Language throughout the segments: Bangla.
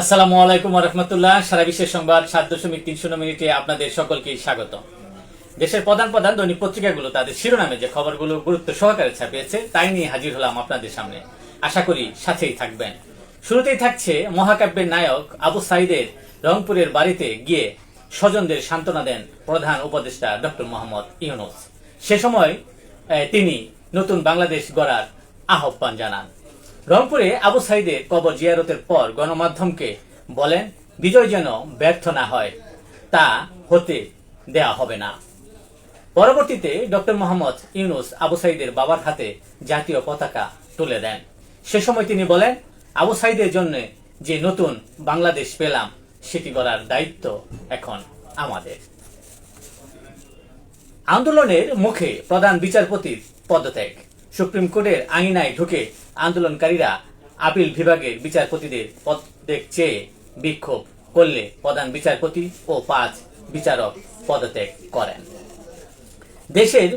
আসসালামু আলাইকুম রহমতুল্লাহ। সারা বিশ্বের সংবাদ সাত দশমিক তিন শূন্য মিনিটে আপনাদের সকলকে স্বাগত। দেশের প্রধান প্রধান দৈনিক পত্রিকাগুলো তাদের শিরোনামে যে খবরগুলো গুরুত্ব সহকারে ছাপিয়েছে, তাই নিয়ে হাজির হলাম আপনাদের সামনে। আশা করি সাথেই থাকবেন। শুরুতেই থাকছে মহাকাব্যের নায়ক আবু সাইদের রংপুরের বাড়িতে গিয়ে স্বজনদের সান্ত্বনা দেন প্রধান উপদেষ্টা ডক্টর মোহাম্মদ ইউনুস। সে সময় তিনি নতুন বাংলাদেশ গড়ার আহ্বান জানান। রংপুরে আবু সাইদের কবর জিয়ারতের পর গণমাধ্যমকে বলেন, বিজয় যেন ব্যর্থ না হয়, তা হতে দেয়া হবে না। পরবর্তীতে ডক্টর মোহাম্মদ ইউনুস আবু সাইদের বাবার হাতে জাতীয় পতাকা তুলে দেন। সে সময় তিনি বলেন, আবু সাইদের জন্য যে নতুন বাংলাদেশ পেলাম, সেটি করার দায়িত্ব এখন আমাদের। আন্দোলনের মুখে প্রধান বিচারপতির পদত্যাগ। সুপ্রিম কোর্টের আঙিনায় ঢুকে আন্দোলনকারীরা আপিল বিভাগের বিচারপতিদের পদত্যাগ চেয়ে বিক্ষোভ করলে প্রধান বিচারপতি ও পাঁচ বিচারক পদত্যাগ করেন। দেশের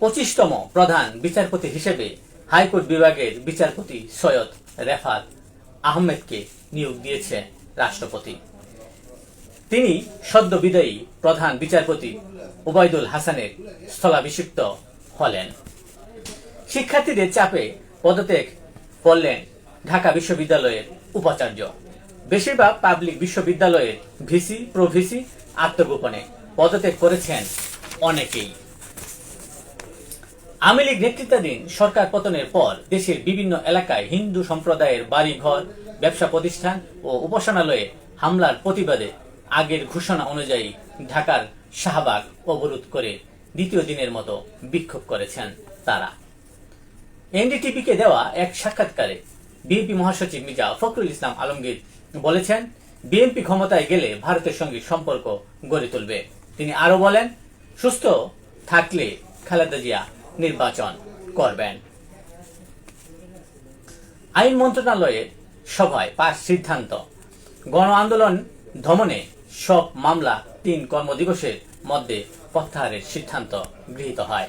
পঁচিশতম প্রধান বিচারপতি হিসেবে হাইকোর্ট বিভাগের বিচারপতি সৈয়দ রেফাত আহমেদকে নিয়োগ দিয়েছে রাষ্ট্রপতি। তিনি সদ্য বিদায়ী প্রধান বিচারপতি ওবায়দুল হাসানের স্থলাভিষিক্ত হলেন। শিক্ষার্থীদের চাপে পদত্যাগ করলেন ঢাকা বিশ্ববিদ্যালয়ের উপাচার্য। বেশিরভাগ পাবলিক বিশ্ববিদ্যালয়ের ভিসি, প্রভিসি আত্মগোপনে পদত্যাগ করেছেন অনেকেই। আওয়ামী লীগ নেতৃত্বাধীন সরকার পতনের পর দেশের বিভিন্ন এলাকায় হিন্দু সম্প্রদায়ের বাড়িঘর, ব্যবসা প্রতিষ্ঠান ও উপাসনালয়ে হামলার প্রতিবাদে আগের ঘোষণা অনুযায়ী ঢাকার শাহবাগ অবরোধ করে দ্বিতীয় দিনের মতো বিক্ষোভ করেছেন তারা। এনডিটিভিকে দেওয়া এক সাক্ষাৎকারে বিএনপি মহাসচিব মির্জা ফখরুল ইসলাম আলমগীর বলেছেন, বিএনপি ক্ষমতায় গেলে ভারতের সঙ্গে সম্পর্ক গড়ে তুলবে। তিনি আরও বলেন, সুস্থ থাকলে খালেদা জিয়া নির্বাচন করবেন। আইন মন্ত্রণালয়ের সভায় পাশ সিদ্ধান্ত। গণ আন্দোলন দমনে সব মামলা তিন কর্মদিবসের মধ্যে প্রত্যাহারের সিদ্ধান্ত গৃহীত হয়।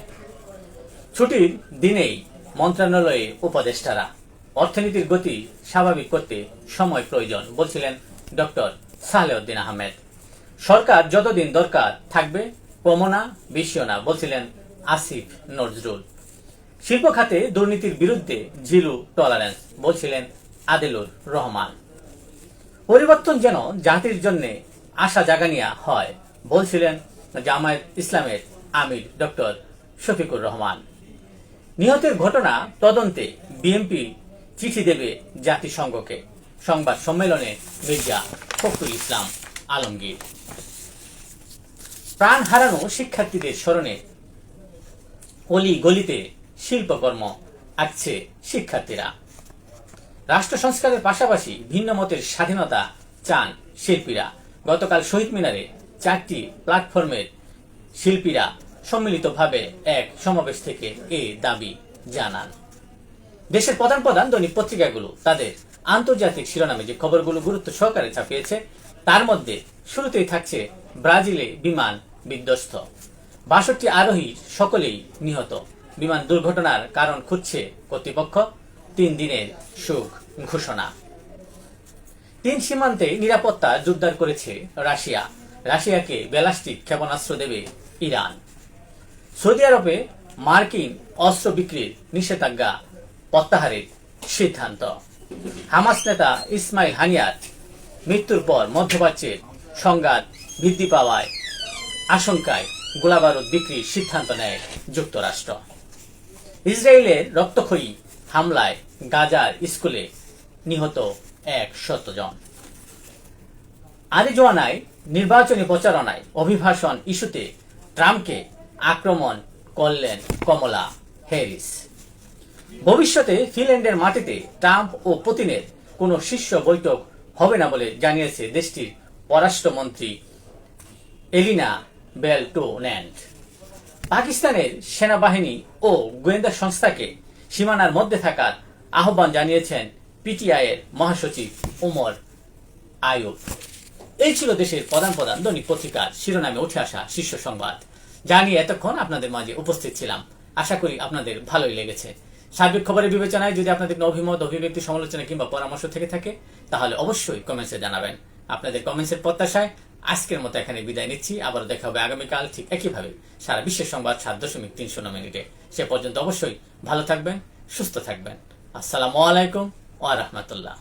ছুটির দিনেই মন্ত্রণালয়ে উপদেষ্টারা, অর্থনীতির গতি স্বাভাবিক করতে সময় প্রয়োজন, বলছিলেন ডক্টর সালেউদ্দিন আহমেদ। সরকার যতদিন দরকার থাকবে কমনা বেশিও না, বলছিলেন আসিফ নজরুল। শিল্প খাতে দুর্নীতির বিরুদ্ধে জিরো টলারেন্স, বলছিলেন আদিলুর রহমান। পরিবর্তন যেন জাতির জন্য আশা জাগানিয়া হয়, বলছিলেন জামায়াত ইসলামের আমির ডক্টর শফিকুর রহমান। নিহতের ঘটনা তদন্তে বিএনপি চিঠি দেবে জাতিসংঘকে। সংবাদ সম্মেলনে মির্জা ফখরুল ইসলাম আলমগীর। প্রাণ হারানো শিক্ষার্থীদের স্মরণে অলি গলিতে শিল্পকর্ম আঁকছে শিক্ষার্থীরা। রাষ্ট্র সংস্কারের পাশাপাশি ভিন্ন মতের স্বাধীনতা চান শিল্পীরা। গতকাল শহীদ মিনারে চারটি প্ল্যাটফর্মের শিল্পীরা সম্মিলিতভাবে এক সমাবেশ থেকে এ দাবি জানান। দেশের প্রধান প্রধান দৈনিক পত্রিকাগুলো তাদের আন্তর্জাতিক শিরোনামে যে খবরগুলো গুরুত্ব সহকারে ছাপিয়েছে, তার মধ্যে শুরুতেই থাকছে ব্রাজিলে বিমান বিধ্বস্ত। বাষট্টি আরোহী সকলেই নিহত। বিমান দুর্ঘটনার কারণ খুঁজছে কর্তৃপক্ষ। তিন দিনের সুখ ঘোষণা। তিন সীমান্তে নিরাপত্তা জোরদার করেছে রাশিয়া। রাশিয়াকে ব্যালাস্টিক ক্ষেপণাস্ত্র দেবে ইরান। সৌদি আরবে মার্কিন অস্ত্র বিক্রির নিষেধাজ্ঞা প্রত্যাহারের সিদ্ধান্ত। হামাস নেতা ইসমাইল হানিয়ার মৃত্যুর পর মধ্যপ্রাচ্যের সংঘাত বৃদ্ধি পাওয়ায় আশঙ্কায় গোলাবারুদ বিক্রির সিদ্ধান্ত নেয় যুক্তরাষ্ট্র। ইসরায়েলের রক্তক্ষয়ী হামলায় গাজার স্কুলে নিহত এক শত জন আরিজোয়ানায় নির্বাচনী প্রচারণায় অভিভাষণ ইস্যুতে ট্রাম্পকে আক্রমণ করলেন কমলা হ্যারিস। ভবিষ্যতে ফিনল্যান্ডের মাটিতে ট্রাম্প ও পুতিনের কোনো শীর্ষ বৈঠক হবে না বলে জানিয়েছে দেশটির পররাষ্ট্রমন্ত্রী এলিনা বেলটোন্যান্ড পাকিস্তানের সেনাবাহিনী ও গোয়েন্দা সংস্থাকে সীমানার মধ্যে থাকার আহ্বান জানিয়েছেন পিটিআই এর মহাসচিব ওমর আয়ুব। এই ছিল দেশের প্রধান প্রধান দৈনিক পত্রিকার শিরোনামে উঠে আসা শীর্ষ সংবাদ। যা নিয়ে এতক্ষণ আপনাদের মাঝে উপস্থিত ছিলাম। আশা করি আপনাদের ভালোই লেগেছে। সার্বিক খবরের বিবেচনায় যদি আপনাদের অভিমত, অভিব্যক্তি, সমালোচনা কিংবা পরামর্শ থেকে থাকে, তাহলে অবশ্যই কমেন্টসে জানাবেন। আপনাদের কমেন্টসের প্রত্যাশায় আজকের মতো এখানে বিদায় নিচ্ছি। আবার দেখা হবে আগামীকাল ঠিক একইভাবে সারা বিশ্বের সংবাদ সাত দশমিক তিন শূন্য মিনিটে। সে পর্যন্ত অবশ্যই ভালো থাকবেন, সুস্থ থাকবেন। আসসালামু আলাইকুম ওয়া রাহমাতুল্লাহ।